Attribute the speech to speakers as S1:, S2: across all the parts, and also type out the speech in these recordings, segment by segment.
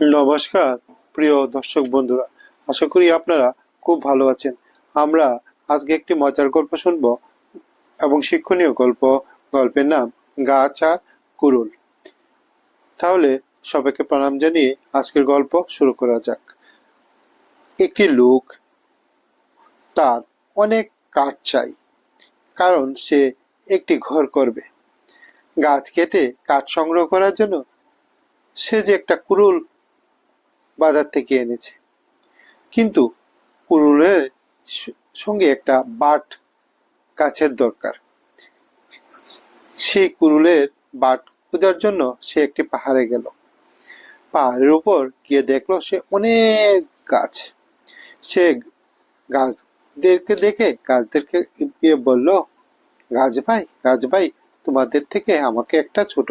S1: নমস্কার, প্রিয় দর্শক বন্ধুরা। আশা করি আপনারা খুব ভালো আছেন। আমরা আজকে একটি মজার গল্প শুনব এবং শিক্ষণীয় গল্প। গল্পের নাম গাছ আর কুরুল। তাহলে সবাইকে প্রণাম জানিয়ে আজকের গল্প শুরু করা যাক। একটি লোক তার অনেক কাঠ চাই, কারণ সে একটি ঘর করবে। গাছ কেটে কাঠ সংগ্রহ করার জন্য সে যে একটা কুরুল বাজার থেকে এনেছে। কিন্তু কুরুলের সঙ্গে একটা বাট গাছের দরকার। সেই কুরুলের বাট খোঁজার জন্য সে একটি পাহাড়ে গেল। পাহাড়ের উপর গিয়ে দেখল সে অনেক গাছ। সে গাছদেরকে দেখে গাছদেরকে গিয়ে বলল, গাছ ভাই গাছ ভাই, তোমাদের থেকে আমাকে একটা ছোট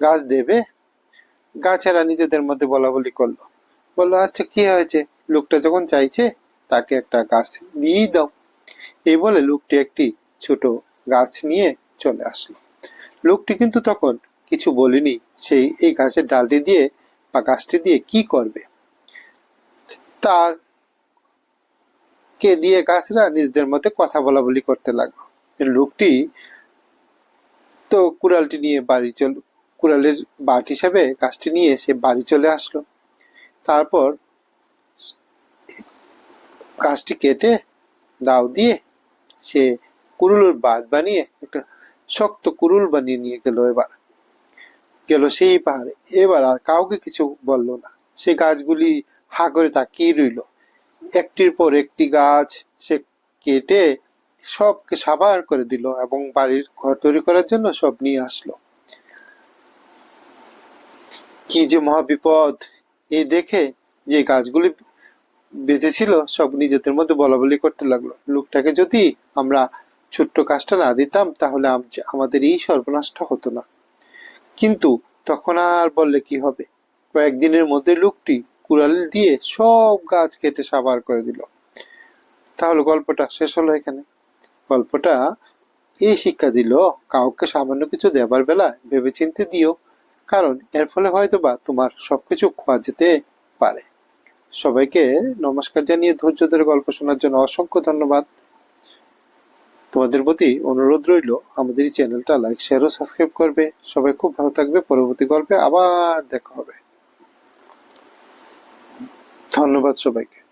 S1: গাছ দেবে? গাছেরা নিজেদের মধ্যে বলা বলি করল। বলল আচ্ছা কি হয়েছে? লোকটা যখন চাইছে, তাকে একটা গাছ দিয়েই দাও। এই বলে লোকটি একটি ছোট গাছ নিয়ে চলে আসলো। লোকটি কিন্তু তখন কিছু বলেনি সেই এই গাছের ডালটি দিয়ে বা গাছটি দিয়ে কি করবে? তার কে দিয়ে গাছরা নিজেদের মধ্যে কথা বলা বলি করতে লাগল। লোকটি তো কুড়ালটি নিয়ে বাড়ি চল কুড়ালের বাট হিসাবে গাছটি নিয়ে সে বাড়ি চলে আসলো। তারপর গাছটি কেটে দাও দিয়ে সে কুরুলের বাট বানিয়ে একটা শক্ত কুরুল বানিয়ে নিয়ে গেল এবার। গেল সেই পাহাড়ে। এবার আর কাউকে কিছু বলল না। সে গাছগুলি হা করে তাকিয়ে রইল। একটির পর একটি গাছ সে কেটে সবকে সাবার করে দিল এবং বাড়ির ঘর তৈরি করার জন্য সব নিয়ে আসলো। কি যে মহাবিপদ। এই দেখে যে গাছগুলি বেঁচেছিল সব নিজেদের মধ্যে বলা বলি করতে লাগল। লোকটাকে যদি আমরা ছোট্ট কাজটা না দিতাম, তাহলে আমাদের এই সর্বনাশটা হতো না। কিন্তু তখন আর বললে কি হবে? কয়েকদিনের মধ্যে লোকটি কুড়াল দিয়ে সব গাছ কেটে সাবার করে দিল। তাহলে গল্পটা শেষ হলো এখানে। গল্পটা এই শিক্ষা দিল, কাউকে সামান্য কিছু দেবার বেলা ভেবেচিন্তে দিও। কারণ এর ফলে হয়তো বা তোমার সবকিছু খোয়া যেতে পারে। সবাইকে নমস্কার জানিয়ে ধৈর্য ধরে গল্প শোনার জন্য অসংখ্য ধন্যবাদ। তোমাদের প্রতি অনুরোধ রইল, আমাদের এই চ্যানেলটা লাইক শেয়ার ও সাবস্ক্রাইব করবে। সবাই খুব ভালো থাকবে, পরবর্তী গল্পে আবার দেখা হবে। ধন্যবাদ সবাইকে।